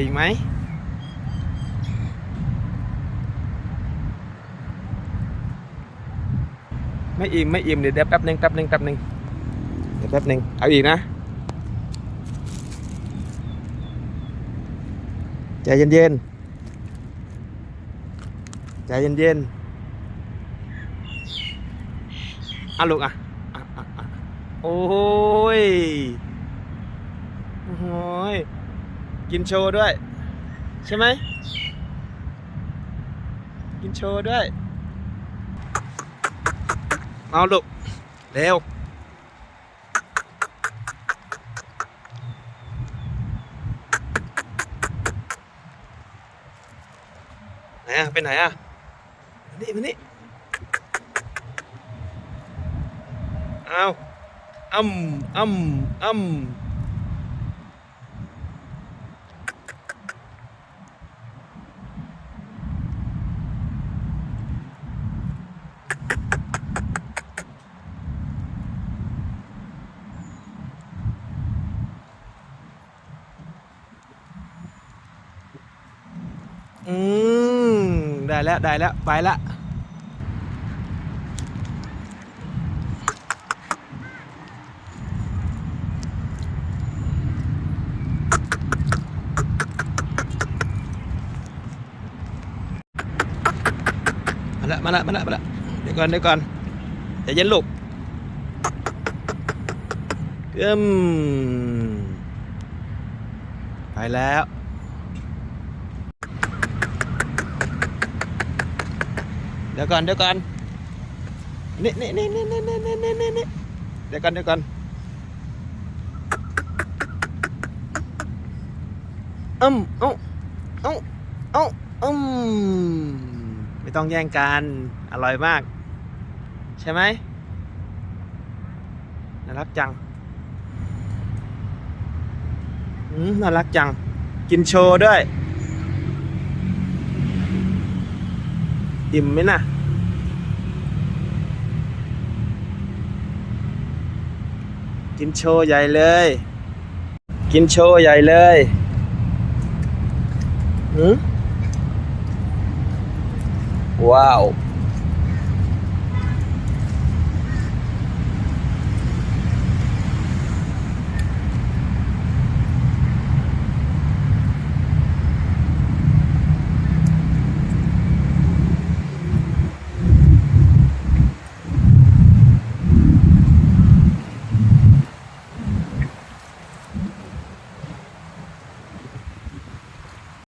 อีกไหมไม่อิ่มไม่อิ่มเดี๋ยวเดี๋ยวแป๊บหนึ่งแป๊บหนึ่งแป๊บหนึ่งเดี๋ยวแป๊บหนึ่งเอาอีกนะใจเย็นๆใจเย็นๆอะลูกอะอะอะอะโอ้ยโอ้ย กินโชว์ด้วย ใช่ไหม กินโชว์ด้วย เอาลูกเร็วไหนอะไปไหนอะมานี่มานี่เอาอ้ำอ้ำอ้ำอื ได้แล้วได้แล้วไปละมาละมาละมาละมาละเดี๋ยวก่อนเดี๋ยวก่อนใจเย็นลูกกึมไปแล้ว เดี๋ยวก่อนเดี๋ยวก่อนนี่นี่นี่นี่นี่นี่นี่นี่นี่เดี๋ยวก่อนเดี๋ยวก่อนอืมเอ้าเอ้าเอ้าอืมไม่ต้องแย่งกันอร่อยมาก ใช่ไหมน่ารักจังอืมน่ารักจัง กินโชว์ด้วย อิ่มไหมน่ะกินโชว์ใหญ่เลย กินโชว์ใหญ่เลยหืมว้าว